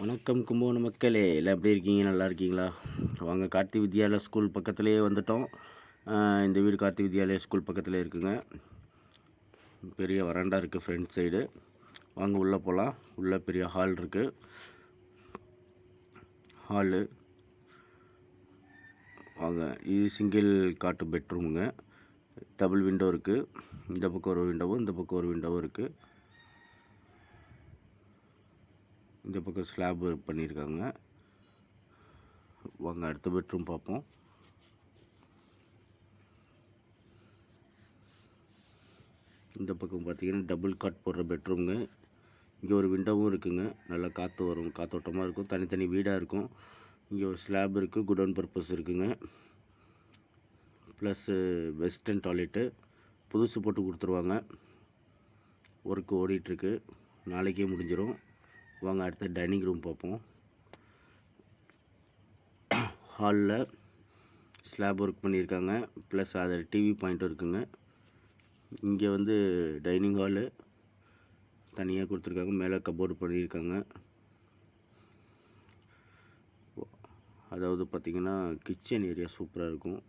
வணக்கம் கும்பகோண மக்களே எல்லாம் எப்படி இருக்கீங்க? நல்லா இருக்கீங்களா? வாங்க கார்த்தி வித்யாலயா ஸ்கூல் பக்கத்துலேயே வந்துட்டோம். இந்த வீடு கார்த்தி வித்யாலயா ஸ்கூல் பக்கத்தில் இருக்குங்க. பெரிய வராண்டா இருக்குது ஃப்ரண்ட் சைடு வாங்க உள்ளே போகலாம் உள்ளே பெரிய ஹால் இருக்குது ஹாலு வாங்க இது சிங்கிள் காட்டு பெட்ரூமுங்க டபுள் விண்டோ இருக்குது இந்த பக்கம் ஒரு விண்டோவும் இந்த பக்கம் ஒரு விண்டோவும் இருக்குது இந்த பக்கம் ஸ்லாப் பண்ணியிருக்காங்க. வாங்க அடுத்த பெட்ரூம் பார்ப்போம். இந்த பக்கம் பார்த்திங்கன்னா டபுள் காட் போடுற பெட்ரூம்ங்க இங்கே ஒரு விண்டோவும் இருக்குதுங்க நல்லா காற்று வரும். காத்தோட்டமாக இருக்கும். தனித்தனி வீடாக இருக்கும். இங்கே ஒரு ஸ்லாப் இருக்குது குடோன் பர்பஸ் இருக்குங்க. ப்ளஸ்ஸு வெஸ்டர்ன் டாய்லெட்டு புதுசு போட்டு கொடுத்துருவாங்க. ஒர்க்கு ஓடிட்டுருக்கு நாளைக்கே முடிஞ்சிடும் வாங்க அடுத்த டைனிங் ரூம் பார்ப்போம். ஹாலில் ஸ்லாப் ஒர்க் பண்ணியிருக்காங்க. ப்ளஸ் அதில் டிவி பாயிண்ட் இருக்குங்க. இங்கே வந்து டைனிங் ஹாலு தனியாக கொடுத்துருக்காங்க. மேலே கபோர்டு பண்ணியிருக்காங்க. அதாவது பார்த்திங்கன்னா கிச்சன் ஏரியா சூப்பராக இருக்கும்.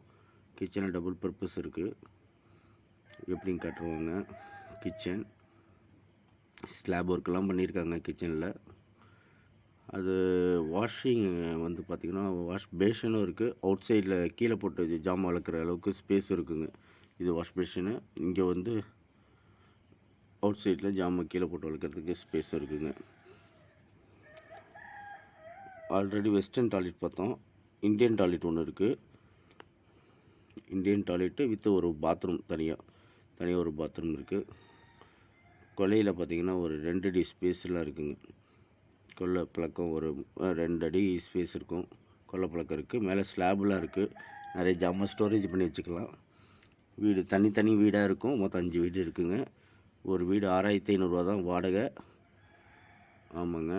கிச்சனில் டபுள் பர்பஸ் இருக்குது எப்படின்னு காட்டுருவாங்க கிச்சன் ஸ்லாப் ஒர்க்கெல்லாம் பண்ணியிருக்காங்க கிச்சனில் அது வாஷிங் வந்து பார்த்திங்கன்னா வாஷ் பேஷனும் இருக்குது அவுட் சைடில் கீழே போட்டு ஜாமான் வளர்க்குற அளவுக்கு ஸ்பேஸ் இருக்குங்க. இது வாஷ் பேஷனு இங்கே வந்து அவுட் சைடில் ஜாமான் கீழே போட்டு வளர்க்குறதுக்கு ஸ்பேஸ் இருக்குங்க. ஆல்ரெடி வெஸ்டர்ன் டாய்லெட் பார்த்தோம். இந்தியன் டாய்லெட் ஒன்று இருக்குது இந்தியன் டாய்லெட்டு வித் ஒரு பாத்ரூம் தனியாக தனியாக ஒரு பாத்ரூம் இருக்குது கொல்லையில் பார்த்தீங்கன்னா ஒரு ரெண்டு அடி ஸ்பேஸ்லாம் இருக்குங்க. கொல்லை பழக்கம் ஒரு ரெண்டு அடி ஸ்பேஸ் இருக்கும். கொல்லை பழக்கம் இருக்குது மேலே ஸ்லாப்லாம் இருக்குது நிறைய ஜாமான் ஸ்டோரேஜ் பண்ணி வச்சுக்கலாம். வீடு தனித்தனி வீடாக இருக்கும். மொத்தம் அஞ்சு வீடு இருக்குங்க. ஒரு வீடு ஆறாயிரத்தி ஐநூறுரூவா தான் வாடகை. ஆமாங்க.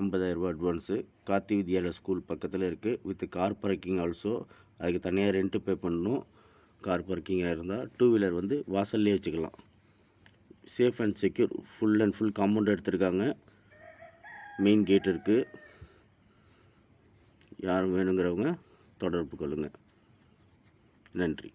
ஐம்பதாயிரரூபா அட்வான்ஸு கார்த்தி வித்யாலயா ஸ்கூல் பக்கத்தில் இருக்குது வித் கார் பார்க்கிங் ஆல்சோ அதுக்கு தனியாக ரெண்ட்டு பே பண்ணணும். கார் பார்க்கிங்காக இருந்தால் டூ வீலர் வந்து வாசல்லே வச்சுக்கலாம். Safe and secure full and full compound எடுத்திருக்காங்க. மெயின் கேட் இருக்குது யாரும் வேணுங்கிறவங்க தொடர்பு கொள்ளுங்கள் நன்றி.